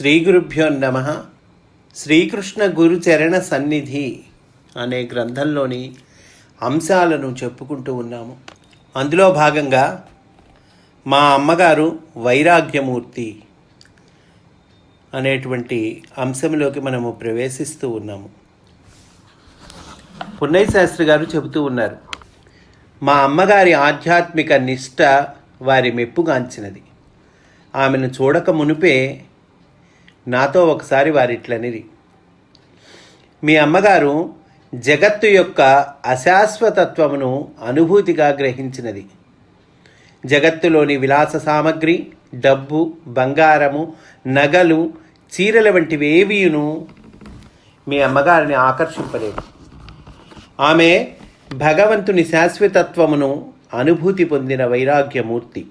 శ్రీ గురుభ్యో నమ. శ్రీకృష్ణ గురుచరణ సన్నిధి అనే గ్రంథంలోని అంశాలను చెప్పుకుంటూ ఉన్నాము. అందులో భాగంగా మా అమ్మగారు వైరాగ్యమూర్తి అనేటువంటి అంశంలోకి మనము ప్రవేశిస్తూ ఉన్నాము. పున్నయ్య శాస్త్రి గారు చెబుతూ ఉన్నారు మా అమ్మగారి ఆధ్యాత్మిక నిష్ట వారి మెప్పుగాంచినది ఆమెను చూడక మునిపే నాతో ఒకసారి వారిట్లనిది మీ అమ్మగారు జగత్తు యొక్క అశాశ్వతత్వమును అనుభూతిగా గ్రహించినది. జగత్తులోని విలాస సామగ్రి డబ్బు బంగారము నగలు చీరల వంటివేవీను మీ అమ్మగారిని ఆకర్షింపలేదు. ఆమె భగవంతుని శాశ్వతత్వమును అనుభూతి పొందిన వైరాగ్యమూర్తి.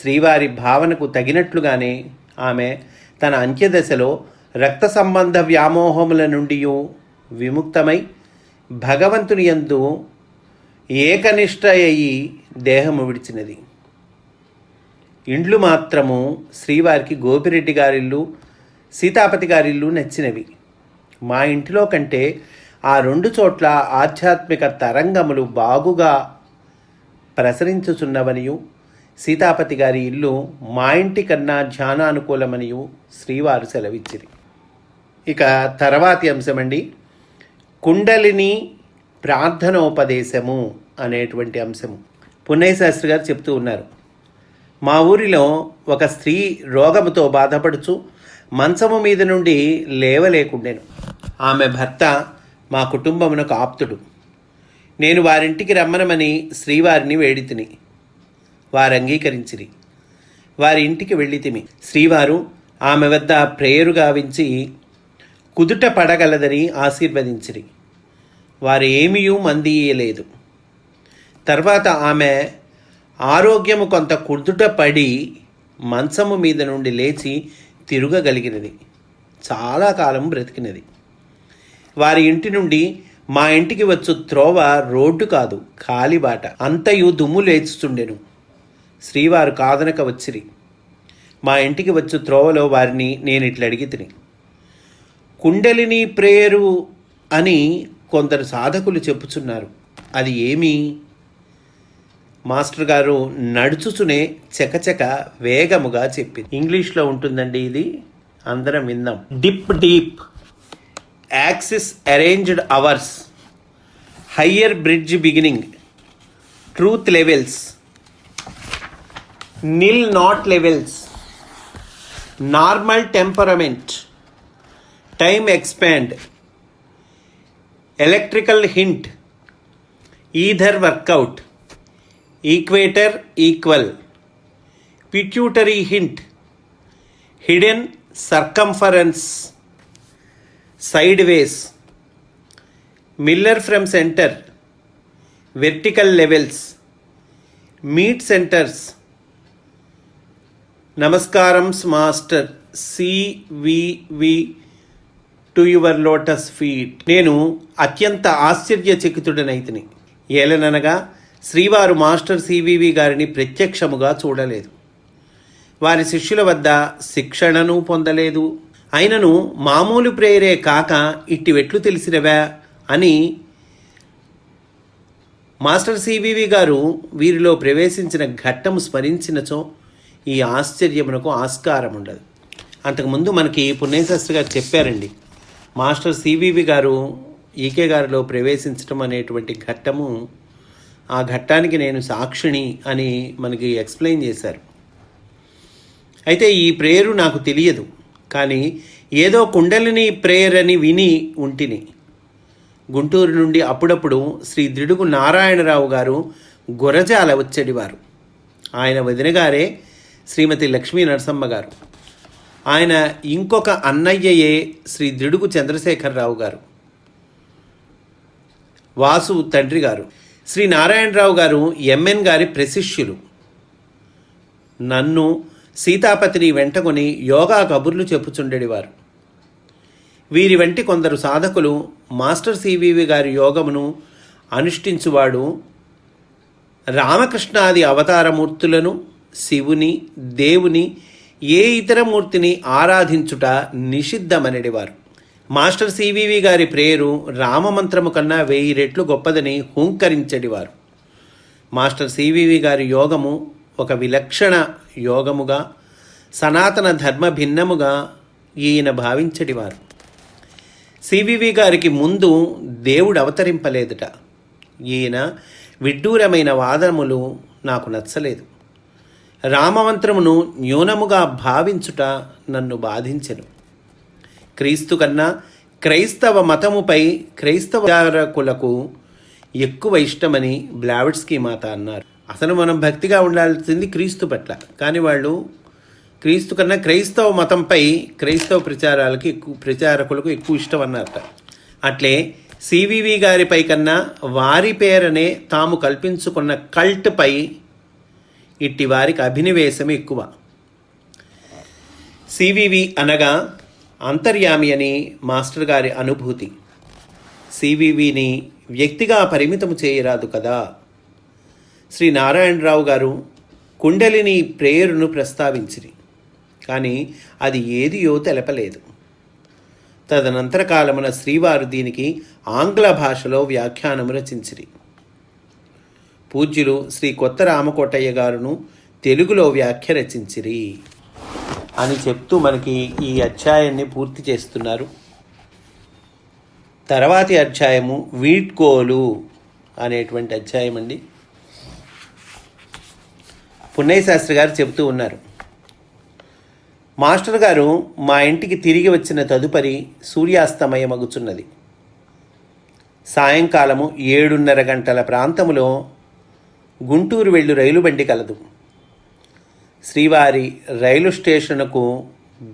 శ్రీవారి భావనకు తగినట్లుగానే ఆమె తన అంత్యదశలో రక్త సంబంధ వ్యామోహముల నుండి విముక్తమై భగవంతుని యందు ఏకనిష్ట అయి దేహము విడిచినది. ఇండ్లు మాత్రము శ్రీవారికి గోపిరెడ్డి గారిల్లు సీతాపతి గారిల్లు నచ్చినవి. మా ఇంటిలో కంటే ఆ రెండు చోట్ల ఆధ్యాత్మిక తరంగములు బాగుగా ప్రసరించుచున్నవనియు సీతాపతి గారి ఇల్లు మా ఇంటి కన్నా ధ్యానానుకూలమనియు శ్రీవారు సెలవిచ్చిరి. ఇక తర్వాతి అంశమండి. కుండలిని ప్రార్థనోపదేశము అనేటువంటి అంశము. పున్నయ్య శాస్త్రి గారు చెప్తూ ఉన్నారు. మా ఊరిలో ఒక స్త్రీ రోగముతో బాధపడుచు మంచము మీద నుండి లేవలేకుండెను. ఆమె భర్త మా కుటుంబమునకు ఆప్తుడు. నేను వారింటికి రమ్మనమని శ్రీవారిని వేడితిని వారు అంగీకరించిరి వారి ఇంటికి వెళ్ళితిమి శ్రీవారు ఆమె వద్ద ప్రేయరు గావించి కుదుట పడగలదని ఆశీర్వదించిరి. వారు ఏమీయూ మందీయలేదు. తర్వాత ఆమె ఆరోగ్యము కొంత కుదుట పడి మంచము మీద నుండి లేచి తిరగగలిగినది. చాలా కాలం బ్రతికినది. వారి ఇంటి నుండి మా ఇంటికి వచ్చు త్రోవ రోడ్డు కాదు కాలిబాట అంతయు దుమ్ము లేచుచుండెను. శ్రీవారు కాదనక వచ్చిరి. మా ఇంటికి వచ్చు త్రోవలో వారిని నేను ఇట్లా అడిగి తిని కుండలిని ప్రేయరు అని కొందరు సాధకులు చెప్పుచున్నారు. అది ఏమి? మాస్టర్ గారు నడుచుచునే చకచక వేగముగా చెప్పి ఇంగ్లీష్లో ఉంటుందండి ఇది? అందరం విందాం dip deep. Axis arranged hours. Higher bridge beginning. Truth levels. Nil not levels normal temperament time expand electrical hint ether workout equator equal pituitary hint hidden circumference side ways Miller from centre vertical levels meet centres నమస్కారం master CVV to your lotus feet నేను అత్యంత ఆశ్చర్యచకితుడనైతిని. ఏలననగా శ్రీవారు master CVV గారిని ప్రత్యక్షముగా చూడలేదు. వారి శిష్యుల వద్ద శిక్షణను పొందలేదు. అయినను మామూలు ప్రేయరే కాక ఇట్టివెట్లు తెలిసినవా అని మాస్టర్ సివివి గారు వీరిలో ప్రవేశించిన ఘట్టము స్మరించినచో ఈ ఆశ్చర్యమునకు ఆస్కారం ఉండదు. అంతకుముందు మనకి పుణ్యశాస్త్రి గారు చెప్పారండి మాస్టర్ సివివి గారు ఈకే గారిలో ప్రవేశించడం అనేటువంటి ఘట్టము ఆ ఘట్టానికి నేను సాక్షిణి అని మనకి ఎక్స్ప్లెయిన్ చేశారు. అయితే ఈ ప్రేయరు నాకు తెలియదు కానీ ఏదో కుండలిని ప్రేయర్ అని విని ఉంటిని. గుంటూరు నుండి అప్పుడప్పుడు శ్రీ దిడుగు నారాయణరావు గారు గురజాల వచ్చేటివారు. ఆయన వదినగారే శ్రీమతి లక్ష్మీ నరసమ్మ గారు. ఆయన ఇంకొక అన్నయ్యయే శ్రీ దిడుగు చంద్రశేఖరరావు గారు. వాసు తండ్రి గారు. శ్రీ నారాయణరావు గారు ఎంఎన్ గారి ప్రశిష్యులు. నన్ను సీతాపతిని వెంటకొని యోగా కబుర్లు చెప్పుచుండేవారు వీరి వంటి కొందరు సాధకులు మాస్టర్ సివివి గారి యోగమును అనుష్ఠించువాడు రామకృష్ణాది అవతారమూర్తులను శివుని దేవుని ఏ ఇతర మూర్తిని ఆరాధించుట నిషిద్ధమనేవారు మాస్టర్ సివివి గారి ప్రేయరు రామమంత్రము కన్నా వెయ్యి రెట్లు గొప్పదని హుంకరించడివారు. మాస్టర్ సివివి గారి యోగము ఒక విలక్షణ యోగముగా సనాతన ధర్మ భిన్నముగా ఈయన భావించడివారు. సివివి గారికి ముందు దేవుడు అవతరింపలేదుట. ఈయన విడ్డూరమైన వాదములు నాకు నచ్చలేదు. రామమంత్రమును న్యూనముగా భావించుట నన్ను బాధించెను. క్రీస్తు కన్నా క్రైస్తవ మతముపై క్రైస్తవకులకు ఎక్కువ ఇష్టమని బ్లావిడ్స్కీ మాత అన్నారు. అసలు మనం భక్తిగా ఉండాల్సింది క్రీస్తు పట్ల. కానీ వాళ్ళు క్రీస్తు కన్నా క్రైస్తవ మతంపై క్రైస్తవ ప్రచారాలకి ఎక్కువ ప్రచారకులకు ఎక్కువ ఇష్టం అన్నారట అట్లే సివివి గారిపై కన్నా వారి పేరనే తాము కల్పించుకున్న కల్ట్పై ఇట్టి వారికి అభినివేశం ఎక్కువ. సివివి అనగా అంతర్యామి అని మాస్టర్ గారి అనుభూతి. సివివిని వ్యక్తిగా పరిమితం చేయరాదు కదా. శ్రీ నారాయణరావు గారు కుండలిని ప్రేయరును ప్రస్తావించిరి. కానీ అది ఏదియో తెలపలేదు. తదనంతర కాలమున శ్రీవారు దీనికి ఆంగ్ల భాషలో వ్యాఖ్యానము రచించిరి. పూజ్యులు శ్రీ కొత్త రామకోటయ్య గారును తెలుగులో వ్యాఖ్య రచించిరి అని చెప్తూ మనకి ఈ అధ్యాయాన్ని పూర్తి చేస్తున్నారు. తర్వాతి అధ్యాయము వీట్కోలు అనేటువంటి అధ్యాయం అండి. పున్నయ్య శాస్త్రి గారు చెబుతూ ఉన్నారు. మాస్టర్ గారు మా ఇంటికి తిరిగి వచ్చిన తదుపరి సూర్యాస్తమయమగుచున్నది. సాయంకాలము ఏడున్నర గంటల ప్రాంతములో గుంటూరు వెళ్ళు రైలు బండి కలదు. శ్రీవారి రైలు స్టేషన్కు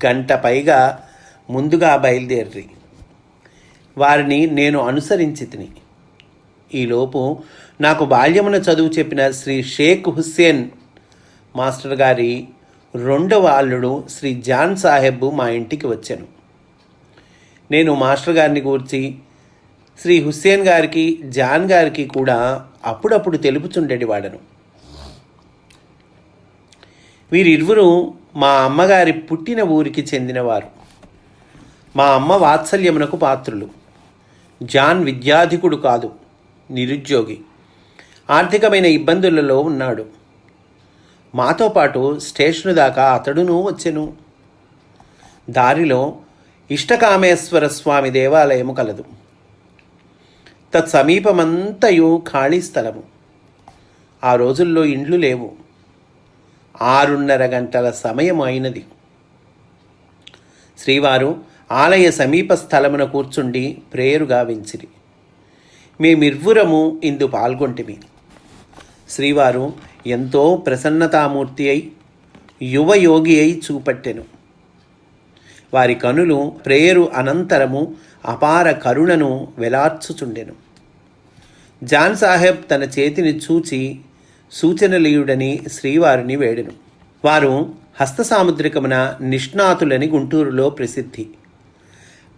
గంట పైగా ముందుగా బయలుదేర్రి. వారిని నేను అనుసరించి తిని ఈలోపు నాకు బాల్యమున చదువు చెప్పిన శ్రీ షేక్ హుస్సేన్ మాస్టర్ గారి రెండవ అల్లుడు శ్రీ జాన్ సాహెబ్ మా ఇంటికి వచ్చాను. నేను మాస్టర్ గారిని గూర్చి శ్రీ హుస్సేన్ గారికి జాన్ గారికి కూడా అప్పుడప్పుడు తెలుపుచుండేటి వాడను వీరిరువురు మా అమ్మగారి పుట్టిన ఊరికి చెందినవారు. మా అమ్మ వాత్సల్యమునకు పాత్రులు. జాన్ విద్యాధికుడు కాదు నిరుద్యోగి. ఆర్థికమైన ఇబ్బందులలో ఉన్నాడు. మాతో పాటు స్టేషను దాకా అతడును వచ్చెను. దారిలో ఇష్టకామేశ్వర స్వామి దేవాలయము కలదు. తత్సమీపమంతయు ఖాళీ స్థలము. ఆ రోజుల్లో ఇండ్లు లేవు. ఆరున్నర గంటల సమయం అయినది. శ్రీవారు ఆలయ సమీప స్థలమున కూర్చుండి ప్రేయరు గావించిరి. మేమిర్వురము ఇందు పాల్గొంటిమి. శ్రీవారు ఎంతో ప్రసన్నతామూర్తి అయి యువయోగి అయి చూపట్టెను. వారి కనులు ప్రేయరు అనంతరము అపార కరుణను వెలార్చుచుండెను. జాన్ సాహెబ్ తన చేతిని చూచి సూచనలీయుడని శ్రీవారిని వేడెను. వారు హస్త సాముద్రికమున నిష్ణాతులని గుంటూరులో ప్రసిద్ధి.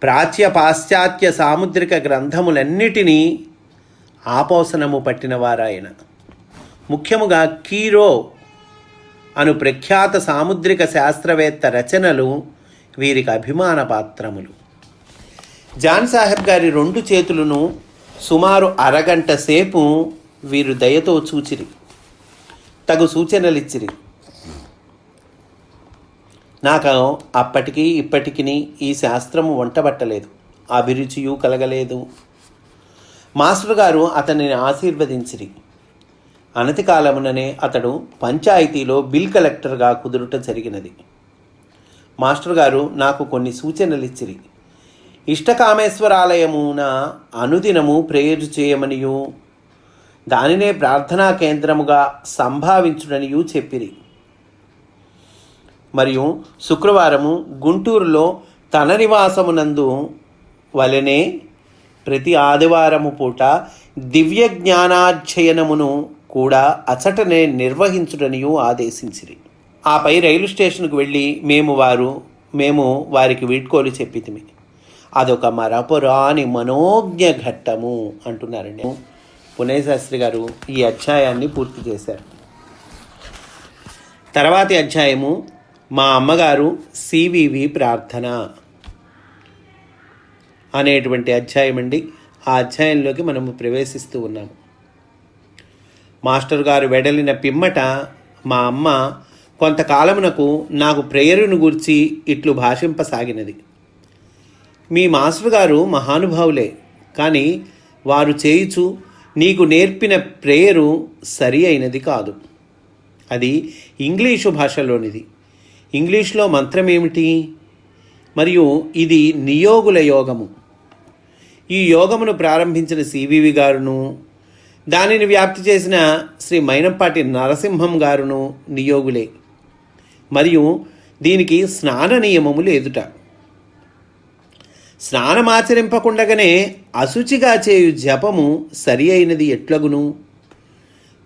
ప్రాచ్య పాశ్చాత్య సాముద్రిక గ్రంథములన్నిటినీ ఆపోసనము పట్టిన వారాయన. ముఖ్యముగా కీరో అను ప్రఖ్యాత సాముద్రిక శాస్త్రవేత్త రచనలు వీరికి అభిమాన పాత్రములు. జాన్ సాహెబ్ గారి రెండు చేతులను సుమారు అరగంట సేపు వీరు దయతో చూచిరి. తగు సూచనలిచ్చిరి. నాకు అప్పటికి ఇప్పటికి ఈ శాస్త్రము వంటబట్టలేదు. అభిరుచియు కలగలేదు. మాస్టర్ గారు అతనిని ఆశీర్వదించిరి. అనతి కాలముననే అతడు పంచాయతీలో బిల్ కలెక్టర్గా కుదురుట జరిగినది. మాస్టర్ గారు నాకు కొన్ని సూచనలు ఇచ్చిరి ఇష్టకామేశ్వరాలయమున అనుదినము ప్రేయర్ చేయమనియు. దానినే ప్రార్థనా కేంద్రముగా సంభావించుడనియు చెప్పిరి. మరియు శుక్రవారము గుంటూరులో తన నివాసమునందు వలనే ప్రతి ఆదివారము పూట దివ్య జ్ఞానాధ్యయనమును కూడా అచటనే నిర్వహించుడనియు ఆదేశించిరి. ఆపై రైలు స్టేషన్కు వెళ్ళి మేము వారు మేము వారికి వీడ్కోలు చెప్పితిమి. అదొక మరపురాని మనోజ్ఞ ఘట్టము అంటున్నారండి. పునేశాస్త్రి గారు ఈ అధ్యాయాన్ని పూర్తి చేశారు. తర్వాతి అధ్యాయము మా అమ్మగారు సివివి ప్రార్థన అనేటువంటి అధ్యాయం అండి. ఆ అధ్యాయంలోకి మనము ప్రవేశిస్తూ ఉన్నాము. మాస్టర్ గారు వెడలిన పిమ్మట మా అమ్మ కొంతకాలమునకు నాకు ప్రేయరును గూర్చి ఇట్లు భాషింపసాగినది. మీ మాస్టర్ గారు మహానుభావులే కానీ వారు చేయుచు నీకు నేర్పిన ప్రేయరు సరి అయినది కాదు. అది ఇంగ్లీషు భాషలోనిది. ఇంగ్లీష్లో మంత్రం ఏమిటి? మరియు ఇది నియోగుల యోగము. ఈ యోగమును ప్రారంభించిన సివివి గారును దానిని వ్యాప్తి చేసిన శ్రీ మైనంపాటి నరసింహం గారును నియోగులే. మరియు దీనికి స్నాన నియమము లేదుట. స్నానమాచరింపకుండగనే అశుచిగా చేయు జపము సరి అయినది ఎట్లగును?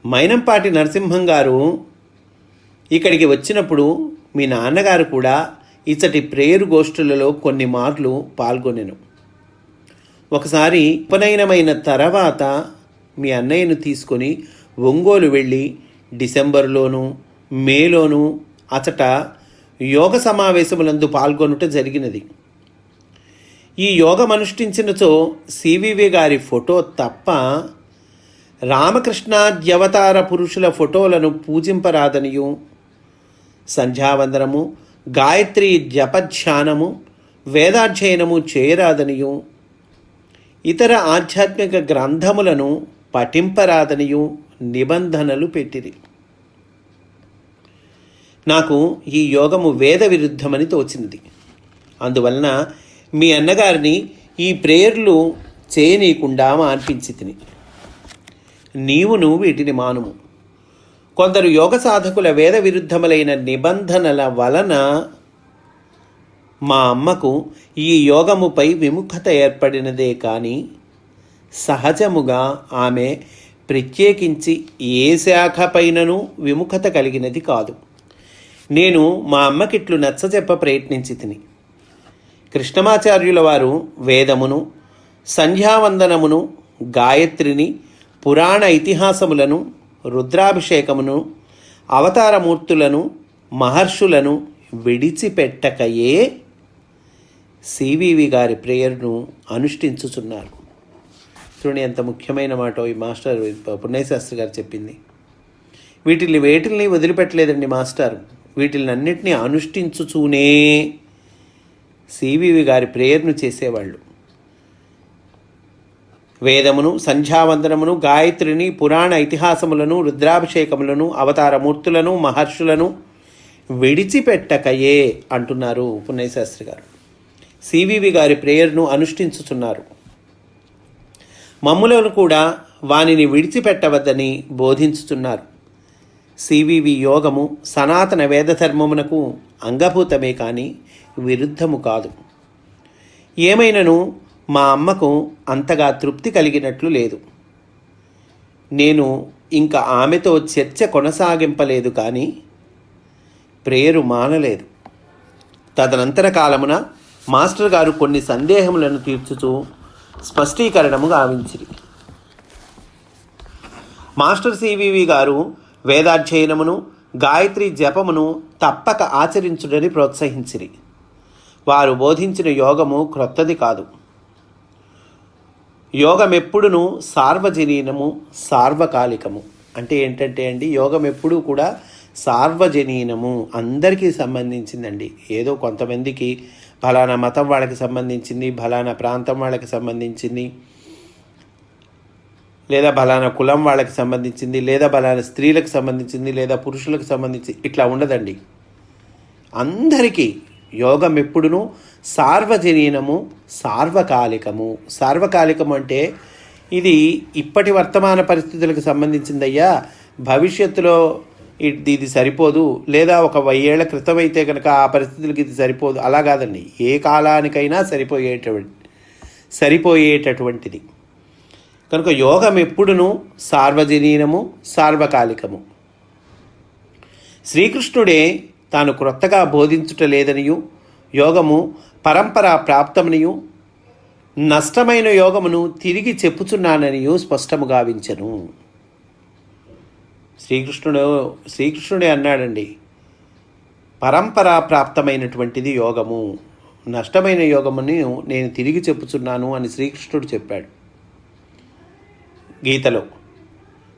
మైనంపాటి నరసింహం గారు ఇక్కడికి వచ్చినప్పుడు మీ నాన్నగారు కూడా ఇచ్చటి ప్రేయరు గోష్ఠులలో కొన్ని మార్లు పాల్గొనెను. ఒకసారి ఉపనయనమైన తర్వాత మీ అన్నయ్యను తీసుకొని ఒంగోలు వెళ్ళి డిసెంబర్లోనూ మేలోనూ అచట యోగ సమావేశములందు పాల్గొనుట జరిగినది. ఈ యోగం అనుష్ఠించినచో సివివి గారి ఫోటో తప్ప రామకృష్ణాద్యవతార పురుషుల ఫోటోలను పూజింపరాదనియు. సంధ్యావందనము గాయత్రి జపధ్యానము వేదాధ్యయనము చేయరాదనియు. ఇతర ఆధ్యాత్మిక గ్రంథములను పఠింపరాదనియు నిబంధనలు పెట్టిరి. నాకు ఈ యోగము వేద విరుద్ధమని తోచినది. అందువలన మీ అన్నగారిని ఈ ప్రేయర్లు చేయనీయకుండా అనిపించి తిని నీవును వీటిని మానుము. కొందరు యోగ సాధకుల వేద విరుద్ధములైన నిబంధనల వలన మా అమ్మకు ఈ యోగముపై విముఖత ఏర్పడినదే కానీ సహజముగా ఆమె ప్రత్యేకించి ఏ శాఖపైనను విముఖత కలిగినది కాదు. నేను మా అమ్మకిట్లు నచ్చజెప్ప ప్రయత్నించి తిని కృష్ణమాచార్యుల వారు వేదమును సంధ్యావందనమును గాయత్రిని పురాణ ఇతిహాసములను రుద్రాభిషేకమును అవతారమూర్తులను మహర్షులను విడిచిపెట్టకయే సివివి గారి ప్రేయర్ను అనుష్ఠించుచున్నారు. చూడండి ఎంత ముఖ్యమైన మాట ఈ మాస్టర్ పుణ్యశాస్త్రి గారు చెప్పింది. వీటిని వేటిల్ని వదిలిపెట్టలేదండి మాస్టర్. వీటిని అన్నిటినీ అనుష్ఠించుచూనే సివివి గారి ప్రేయర్ను చేసేవాళ్ళు. వేదమును సంధ్యావందనమును గాయత్రిని పురాణ ఇతిహాసములను రుద్రాభిషేకములను అవతారమూర్తులను మహర్షులను విడిచిపెట్టకయే అంటున్నారు పుణ్యశాస్త్రి గారు సివివి గారి ప్రేయర్ను అనుష్ఠించుచున్నారు. మమ్ములను కూడా వానిని విడిచిపెట్టవద్దని బోధించుతున్నారు సివివి యోగము సనాతన వేదధర్మమునకు అంగభూతమే కానీ విరుద్ధము కాదు. ఏమైనను మా అమ్మకు అంతగా తృప్తి కలిగినట్లు లేదు. నేను ఇంకా ఆమెతో చర్చ కొనసాగింపలేదు కానీ ప్రేయరు మానలేదు. తదనంతర కాలమున మాస్టర్ గారు కొన్ని సందేహములను తీర్చుతూ స్పష్టీకరణము గావించిరి. మాస్టర్ సివివి గారు వేదాధ్యయనమును గాయత్రి జపమును తప్పక ఆచరించుడని ప్రోత్సహించిరి. వారు బోధించిన యోగము క్రొత్తది కాదు. యోగం ఎప్పుడును సార్వజనీనము సార్వకాలికము. అంటే ఏంటంటే అండి యోగం ఎప్పుడూ కూడా సార్వజనీనము అందరికీ సంబంధించిందండి. ఏదో కొంతమందికి ఫలానా మతం వాళ్ళకి సంబంధించింది ఫలానా ప్రాంతం వాళ్ళకి సంబంధించింది లేదా బలానా కులం వాళ్ళకి సంబంధించింది లేదా బలానా స్త్రీలకు సంబంధించింది లేదా పురుషులకు సంబంధించి ఇట్లా ఉండదండి. అందరికీ యోగం ఎప్పుడును సార్వజనీనము సార్వకాలికము. సార్వకాలికం అంటే ఇది ఇప్పటి వర్తమాన పరిస్థితులకు సంబంధించిందయ్యా. భవిష్యత్తులో ఇది ఇది సరిపోదు. లేదా ఒక వెయ్యేళ్ళ క్రితం అయితే కనుక ఆ పరిస్థితులకి ఇది సరిపోదు. అలా కాదండి. ఏ కాలానికైనా సరిపోయేటువంటి సరిపోయేటటువంటిది. కనుక యోగం ఎప్పుడును సార్వజనీనము సార్వకాలికము. శ్రీకృష్ణుడే తాను క్రొత్తగా బోధించుట లేదనియు యోగము పరంపర ప్రాప్తమనియు నష్టమైన యోగమును తిరిగి చెప్పుచున్నాననియు స్పష్టము గావించను. శ్రీకృష్ణుడు శ్రీకృష్ణుడే అన్నాడండి పరంపరా ప్రాప్తమైనటువంటిది యోగము నష్టమైన యోగముని నేను తిరిగి చెప్పుచున్నాను అని శ్రీకృష్ణుడు చెప్పాడు. గీతలో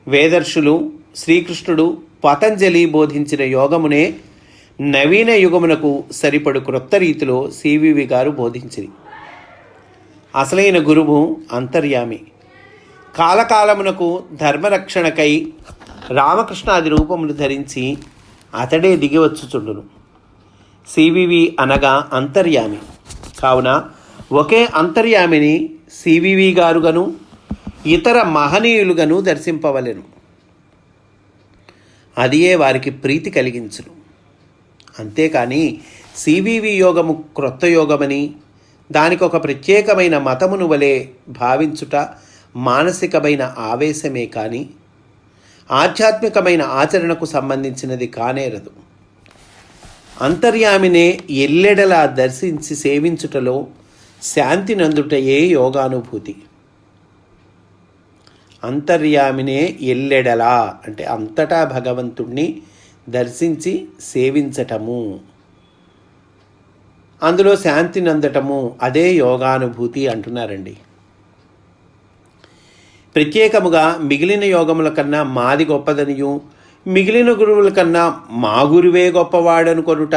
వేదర్షులు శ్రీకృష్ణుడు పతంజలి బోధించిన యోగమునే నవీన యుగమునకు సరిపడు క్రొత్త రీతిలో సివివి గారు బోధించింది అసలైన గురువు అంతర్యామి. కాలకాలమునకు ధర్మరక్షణకై రామకృష్ణాది రూపములు ధరించి అతడే దిగివచ్చుచుండును. సివివి అనగా అంతర్యామి. కావున ఒకే అంతర్యామిని సివివి గారుగను ఇతర మహనీయులుగను దర్శింపవలెను. అదియే వారికి ప్రీతి కలిగించును. అంతేకాని సివివి యోగము క్రొత్త యోగమని దానికి ఒక ప్రత్యేకమైన మతమును వలె భావించుట మానసికమైన ఆవేశమే కానీ ఆధ్యాత్మికమైన ఆచరణకు సంబంధించినది కానేరదు. అంతర్యామినే ఎల్లెడలా దర్శించి సేవించుటలో శాంతి నందుటయే యోగానుభూతి. అంతర్యామినే ఎల్లెడలా అంటే అంతటా భగవంతుణ్ణి దర్శించి సేవించటము. అందులో శాంతి నందటము అదే యోగానుభూతి అంటున్నారండి. ప్రత్యేకముగా మిగిలిన యోగముల కన్నా మాది గొప్పదనియు మిగిలిన గురువుల కన్నా మా గురువే గొప్పవాడనుకొనుట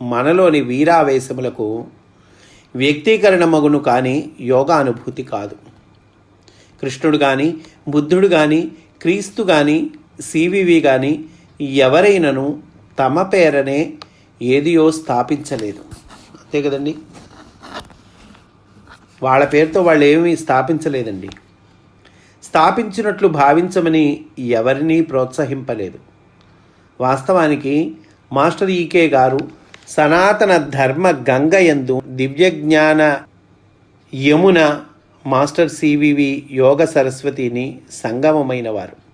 మనలోని వీరావేశములకు వ్యక్తీకరణ మగును కానీ యోగానుభూతి కాదు. కృష్ణుడు కానీ బుద్ధుడు కానీ క్రీస్తు కానీ సివివి కానీ ఎవరైనను తమ పేరనే ఏదియో స్థాపించలేదు. అంతే కదండి? వాళ్ళ పేరుతో వాళ్ళు ఏమీ స్థాపించలేదండి. స్థాపించినట్లు భావించమని ఎవరినీ ప్రోత్సహింపలేదు. వాస్తవానికి మాస్టర్ ఈకే గారు సనాతన ధర్మ గంగ ఎందు దివ్యజ్ఞాన యమున మాస్టర్ సివివి యోగ సరస్వతిని సంగమమైన వారు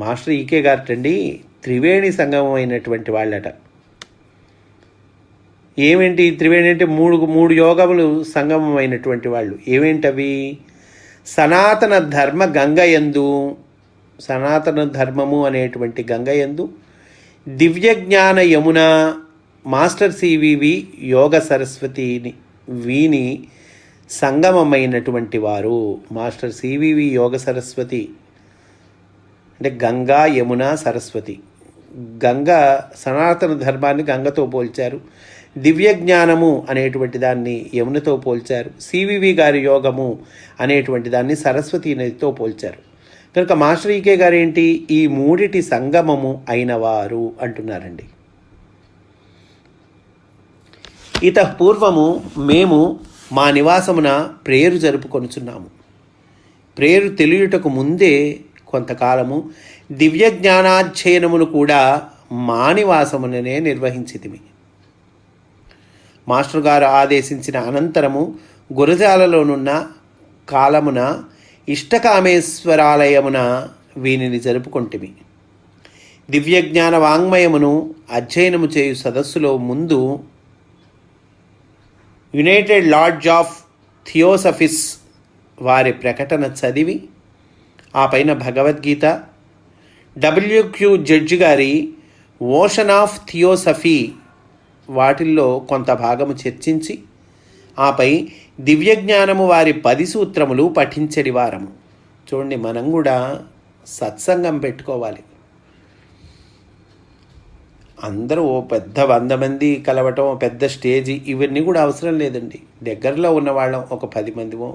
మాస్టర్ ఈకే గారటండి త్రివేణి సంగమం అయినటువంటి వాళ్ళట. ఏమేంటి త్రివేణి అంటే మూడు మూడు యోగములు సంగమం అయినటువంటి వాళ్ళు. ఏమేంటవి? సనాతన ధర్మ గంగయందు సనాతన ధర్మము అనేటువంటి గంగయందు దివ్య జ్ఞాన యమున మాస్టర్ సివివి యోగ సరస్వతిని వీని సంగమమైనటువంటి వారు. మాస్టర్ సివివి యోగ సరస్వతి అంటే గంగా యమున సరస్వతి. గంగ సనాతన ధర్మాన్ని గంగతో పోల్చారు. దివ్య జ్ఞానము అనేటువంటి దాన్ని యమునతో పోల్చారు. సివివి గారి యోగము అనేటువంటి దాన్ని సరస్వతి నదితో పోల్చారు. కనుక మాస్టర్ ఈకే గారు ఏంటి ఈ మూడిటి సంగమము అయినవారు అంటున్నారండి. ఇత పూర్వము మేము మా నివాసమున ప్రేరు జరుపుకొనుచున్నాము. ప్రేరు తెలియుటకు ముందే కొంతకాలము దివ్య జ్ఞానాధ్యయనమును కూడా మానివాసముననే నిర్వహించితిమి. మాస్టర్ గారు ఆదేశించిన అనంతరము గురజాలలోనున్న కాలమున ఇష్టకామేశ్వరాలయమున వీనిని జరుపుకొంటిమి. దివ్యజ్ఞాన వాంగ్మయమును అధ్యయనము చేయు సదస్సులో ముందు యునైటెడ్ లాడ్జ్ ఆఫ్ థియోసఫిస్ వారి ప్రకటన చదివి ఆ పైన భగవద్గీత. డబ్ల్యూక్యూ జడ్జి గారి ఓషన్ ఆఫ్ థియోసఫీ వాటిల్లో కొంత భాగము చర్చించి ఆపై దివ్యజ్ఞానము వారి పది సూత్రములు పఠించడి వారము. చూడండి మనం కూడా సత్సంగం పెట్టుకోవాలి. అందరూ ఓ పెద్ద వంద మంది కలవటం ఓ పెద్ద స్టేజి ఇవన్నీ కూడా అవసరం లేదండి. దగ్గరలో ఉన్న వాళ్ళం ఒక పది మందిమో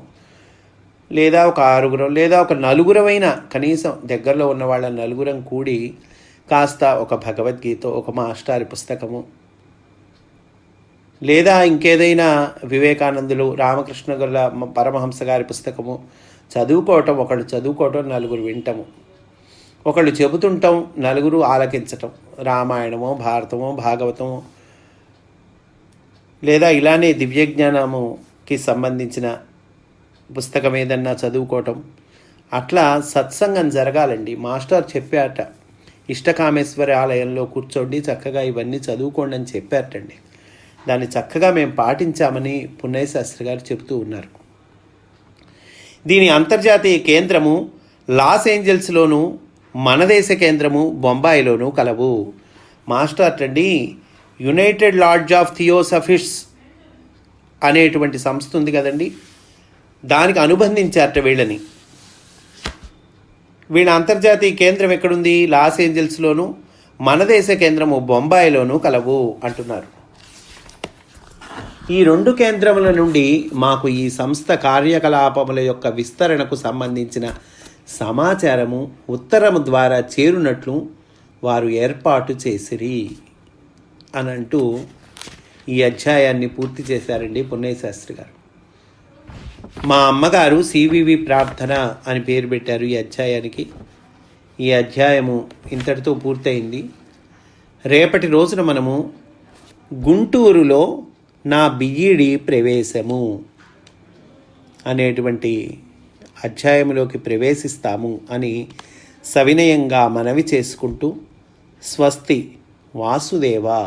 లేదా ఒక ఆరుగురం లేదా ఒక నలుగురమైనా కనీసం దగ్గరలో ఉన్న వాళ్ళ నలుగురం కూడి కాస్త ఒక భగవద్గీత ఒక మాస్టారి పుస్తకము లేదా ఇంకేదైనా వివేకానందులు రామకృష్ణ గల పరమహంస గారి పుస్తకము చదువుకోవటం ఒకళ్ళు చదువుకోవటం నలుగురు వింటము. ఒకళ్ళు చెబుతుంటాం నలుగురు ఆలకించటం. రామాయణమో భారతమో భాగవతమో లేదా ఇలానే దివ్యజ్ఞానముకి సంబంధించిన పుస్తకం ఏదన్నా చదువుకోవటం. అట్లా సత్సంగం జరగాలండి. మాస్టర్ చెప్పారట ఇష్టకామేశ్వరి ఆలయంలో కూర్చోండి చక్కగా ఇవన్నీ చదువుకోండి అని చెప్పారటండి. దాన్ని చక్కగా మేము పాటించామని పున్నయ్య శాస్త్రి గారు చెబుతూ ఉన్నారు. దీని అంతర్జాతీయ కేంద్రము లాస్ ఏంజల్స్లోను మన దేశ కేంద్రము బొంబాయిలోనూ కలవు. మాస్టర్టండి యునైటెడ్ లాడ్జ్ ఆఫ్ థియోసఫిట్స్ అనేటువంటి సంస్థ ఉంది కదండి. దానికి అనుబంధించారట వీళ్ళని. వీళ్ళ అంతర్జాతీయ కేంద్రం ఎక్కడుంది? లాస్ ఏంజల్స్లోను మన దేశ కేంద్రము బొంబాయిలోనూ కలవు అంటున్నారు. ఈ రెండు కేంద్రముల నుండి మాకు ఈ సంస్థ కార్యకలాపముల యొక్క విస్తరణకు సంబంధించిన సమాచారము ఉత్తరము ద్వారా చేరునట్లు వారు ఏర్పాటు చేసిరి అని అంటూ ఈ అధ్యాయాన్ని పూర్తి చేశారండి పున్నయ్య శాస్త్రి గారు. మా అమ్మగారు సివివి ప్రార్థన అని పేరు పెట్టారు ఈ అధ్యాయానికి. ఈ అధ్యాయము ఇంతటితో పూర్తయింది. రేపటి రోజున మనము గుంటూరులో నా బిఈడి ప్రవేశము అనేటువంటి అధ్యాయంలోకి ప్రవేశిస్తాము అని సవినయంగా మనవి చేసుకుంటూ స్వస్తి వాసుదేవ.